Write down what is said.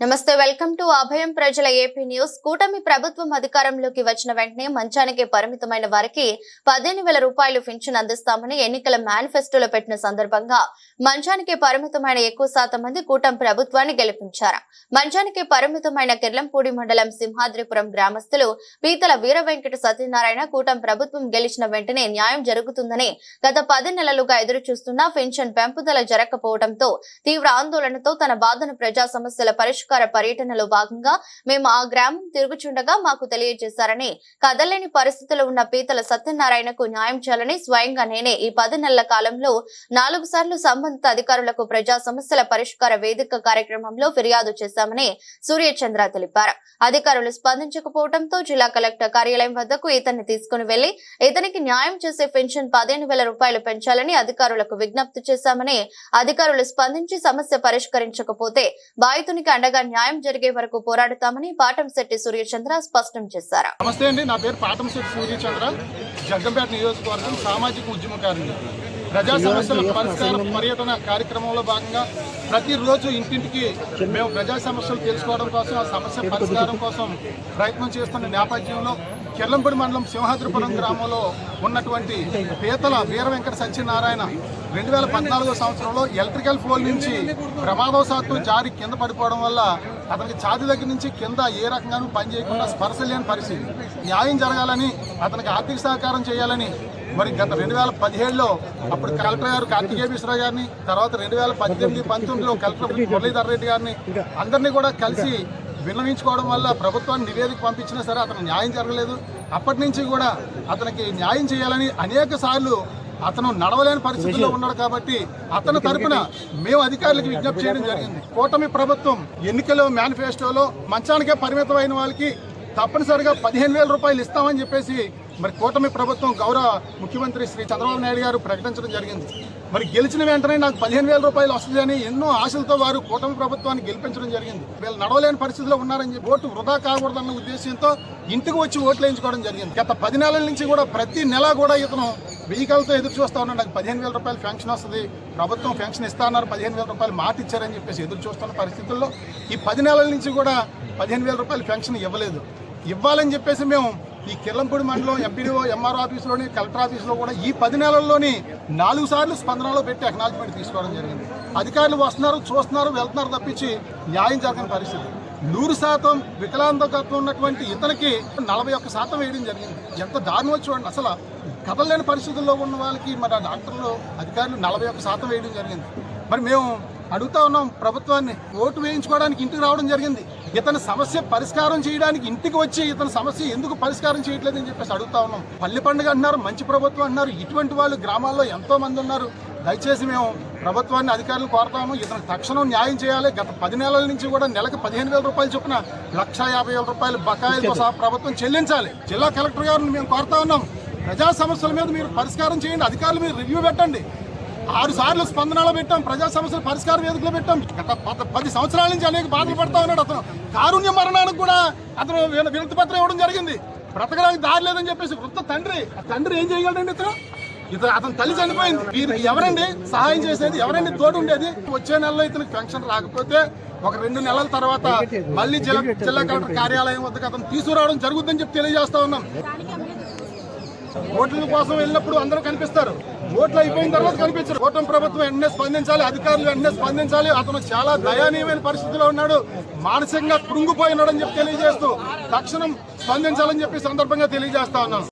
నమస్తే welcome to అభయం ప్రజల AP news. కూటమి ప్రభుత్వం అధికారంలోకి వచ్చిన వెంటనే మంచానికి పరిమితమైన వారికి పదిహేను వేల రూపాయలు పింఛన్ అందిస్తామని ఎన్నికల మేనిఫెస్టోలో పెట్టిన సందర్భంగా మంచానికి పరిమితమైన ఎక్కువ శాతం మంది కూటమి ప్రభుత్వాన్ని గెలిపించారు. మంచానికి పరిమితమైన కిర్లంపూడి మండలం సింహాద్రిపురం గ్రామస్తులు పీతల వీర వెంకట సత్యనారాయణ కూటమి ప్రభుత్వం గెలిచిన వెంటనే న్యాయం జరుగుతుందని గత పది నెలలుగా ఎదురు చూస్తున్నా పెన్షన్ పెంపుదల జరగకపోవడంతో తీవ్ర ఆందోళనతో తన బాధను ప్రజా సమస్యల పరిష్కారం పర్యటనలో భాగంగా మేము ఆ గ్రామం తిరుగుచుండగా మాకు తెలియజేశారని కదలేని పరిస్థితిలో ఉన్న పీతల సత్యనారాయణకు న్యాయం చేయాలని స్వయంగా నేనే ఈ పది నెలల కాలంలో నాలుగు సార్లు సంబంధిత అధికారులకు ప్రజా సమస్యల పరిష్కార వేదిక కార్యక్రమంలో ఫిర్యాదు చేశామని సూర్యచంద్ర తెలిపారు. అధికారులు స్పందించకపోవడంతో జిల్లా కలెక్టర్ కార్యాలయం వద్దకు ఇతన్ని తీసుకుని వెళ్ళి ఇతనికి న్యాయం చేసే పెన్షన్ పదిహేను వేల రూపాయలు పెంచాలని అధికారులకు విజ్ఞప్తి చేశామని అధికారులు స్పందించి సమస్య పరిష్కరించకపోతే బాధితునికి అండగా న్యాయం జరిగే వరకు పోరాడుతామని పాటంశెట్టి సూర్యచంద్ర స్పష్టం చేశారు. నమస్తే అండి నా పేరు పాటంశెట్టి సూర్యచంద్ర జగ్గంపేట నియోజకవర్గం సామాజిక ఉద్యమకారిని ప్రజా సమస్యల పరిష్కార పర్యటన కార్యక్రమంలో భాగంగా ప్రతిరోజు ఇంటింటికి మేము ప్రజా సమస్యలు తెలుసుకోవడం కోసం ఆ సమస్య పరిష్కారం కోసం ప్రయత్నం చేస్తున్న నేపథ్యంలో కిర్లంపూడి మండలం సింహాద్రిపురం గ్రామంలో ఉన్నటువంటి పీతల వీర వెంకట సత్యనారాయణ రెండు వేల పద్నాలుగో సంవత్సరంలో ఎలక్ట్రికల్ పోల్ నుంచి ప్రమాదవశాత్తు జారి కింద పడిపోవడం వల్ల అతనికి ఛాతి దగ్గర నుంచి కింద ఏ రకంగానూ పనిచేయకుండా స్పర్శ లేని పరిస్థితి. న్యాయం జరగాలని అతనికి ఆర్థిక సహకారం చేయాలని మరి గత రెండు వేల పదిహేడులో అప్పుడు కలెక్టర్ గారు కార్తికేయ మిశ్రా గారిని తర్వాత రెండు వేల పద్దెనిమిది పంతొమ్మిదిలో కలెక్టర్ మురళీధర్ రెడ్డి గారిని అందరినీ కూడా కలిసి విన్నవించుకోవడం వల్ల ప్రభుత్వాన్ని నివేదిక పంపించినా సరే అతను న్యాయం జరగలేదు. అప్పటి నుంచి కూడా అతనికి న్యాయం చేయాలని అనేక సార్లు అతను నడవలేని పరిస్థితుల్లో ఉన్నాడు కాబట్టి అతని తరపున మేము అధికారులకు విజ్ఞప్తి చేయడం జరిగింది. కూటమి ప్రభుత్వం ఎన్నికల మేనిఫెస్టోలో మంచానికే పరిమితమైన వాళ్ళకి తప్పనిసరిగా పదిహేను వేల రూపాయలు ఇస్తామని చెప్పేసి మరి కూటమి ప్రభుత్వం గౌరవ ముఖ్యమంత్రి శ్రీ చంద్రబాబు నాయుడు గారు ప్రకటించడం జరిగింది. మరి గెలిచిన వెంటనే నాకు పదిహేను వేల రూపాయలు వస్తుందని ఎన్నో ఆశలతో వారు కూటమి ప్రభుత్వాన్ని గెలిపించడం జరిగింది. వీళ్ళు నడవలేని పరిస్థితిలో ఉన్నారని చెప్పి ఓటు వృధా కాకూడదన్న ఉద్దేశంతో ఇంటికి వచ్చి ఓట్లు వేయించుకోవడం జరిగింది. గత పది నెలల నుంచి కూడా ప్రతి నెల కూడా ఇతను వెహికల్తో ఎదురు చూస్తా ఉన్నాడు. నాకు పదిహేను వేల రూపాయలు ఫెన్షన్ వస్తుంది. ప్రభుత్వం ఫెన్షన్ ఇస్తా అన్నారు. పదిహేను వేల రూపాయలు మాట ఇచ్చారని చెప్పేసి ఎదురు చూస్తున్న పరిస్థితుల్లో ఈ పది నెలల నుంచి కూడా పదిహేను వేల రూపాయలు ఫెన్షన్ ఇవ్వలేదు. ఇవ్వాలని చెప్పేసి మేము ఈ కిర్లంపూడి మండలం ఎంపీడీఓ ఎంఆర్ ఆఫీసులోని కలెక్టర్ ఆఫీసులో కూడా ఈ పది నెలల్లోని నాలుగు సార్లు స్పందనలో పెట్టి అక్నాలజ్మెంట్ తీసుకోవడం జరిగింది. అధికారులు వస్తున్నారు చూస్తున్నారు వెళ్తున్నారు తప్పించి న్యాయం జరగని పరిస్థితి. నూరు శాతం వికలాంగత్వం ఉన్నటువంటి ఇతనికి నలభై ఒక్క శాతం వేయడం జరిగింది. ఎంత దారుణం చూడండి. అసలు కదలలేని పరిస్థితుల్లో ఉన్న వాళ్ళకి మరి ఆ డాక్టర్లు అధికారులు నలభై ఒక్క శాతం వేయడం జరిగింది. మరి మేము అడుగుతా ఉన్నాం ప్రభుత్వాన్ని. ఓటు వేయించుకోవడానికి ఇంటికి రావడం జరిగింది. ఇతని సమస్య పరిష్కారం చేయడానికి ఇంటికి వచ్చి ఇతని సమస్య ఎందుకు పరిష్కారం చేయట్లేదని చెప్పేసి అడుగుతా ఉన్నాం. పల్లె పండుగ అంటున్నారు మంచి ప్రభుత్వం అంటున్నారు. ఇటువంటి వాళ్ళు గ్రామాల్లో ఎంతో మంది ఉన్నారు. దయచేసి మేము ప్రభుత్వాన్ని అధికారులు కోరతాము ఇతనికి తక్షణం న్యాయం చేయాలి. గత పది నెలల నుంచి కూడా నెలకు పదిహేను వేల రూపాయలు చొప్పున లక్ష యాభై వేల రూపాయలు బకాయిలతో సహా ప్రభుత్వం చెల్లించాలి. జిల్లా కలెక్టర్ గారిని మేము కోరుతా ఉన్నాం. ప్రజా సమస్యల మీద మీరు పరిష్కారం చేయండి. అధికారులు మీరు రివ్యూ పెట్టండి. ఆరు సార్లు స్పందనలో పెట్టాం ప్రజా సమస్యల పరిష్కార వేదికలో పెట్టాం. గత పద- సంవత్సరాల నుంచి అనేక బాధలు పడతా ఉన్నాడు అతను. కారుణ్య మరణానికి కూడా అతను విన- వినతి పత్రం ఇవ్వడం జరిగింది. బ్రతకడానికి దారి లేదని చెప్పేసి వృత్త తండ్రి తండ్రి ఏం చేయగలడండి ఇతను? ఇతను అతని తల్లి చనిపోయింది. వీరికి ఎవరండి? సహాయం చేసేది ఎవరండి? తోడు ఉండేది? వచ్చే నెలలో ఇతనికి పెన్షన్ రాకపోతే ఒక రెండు నెలల తర్వాత మళ్ళీ జిల్లా జిల్లా కలెక్టర్ కార్యాలయం వద్దకు అతను తీసుకురావడం జరుగుతుందని చెప్పి తెలియజేస్తా ఉన్నాం. ఓట్ల కోసం వెళ్ళినప్పుడు అందరూ కనిపిస్తారు. ఓట్లు అయిపోయిన తర్వాత కనిపించారు. కూటమి ప్రభుత్వం వెంటనే స్పందించాలి అధికారులు వెంటనే స్పందించాలి. అతను చాలా దయానీయమైన పరిస్థితిలో ఉన్నాడు. మానసికంగా కృంగిపోయినాడని చెప్పి తెలియజేస్తూ తక్షణం స్పందించాలని చెప్పి సందర్భంగా తెలియజేస్తా ఉన్నాను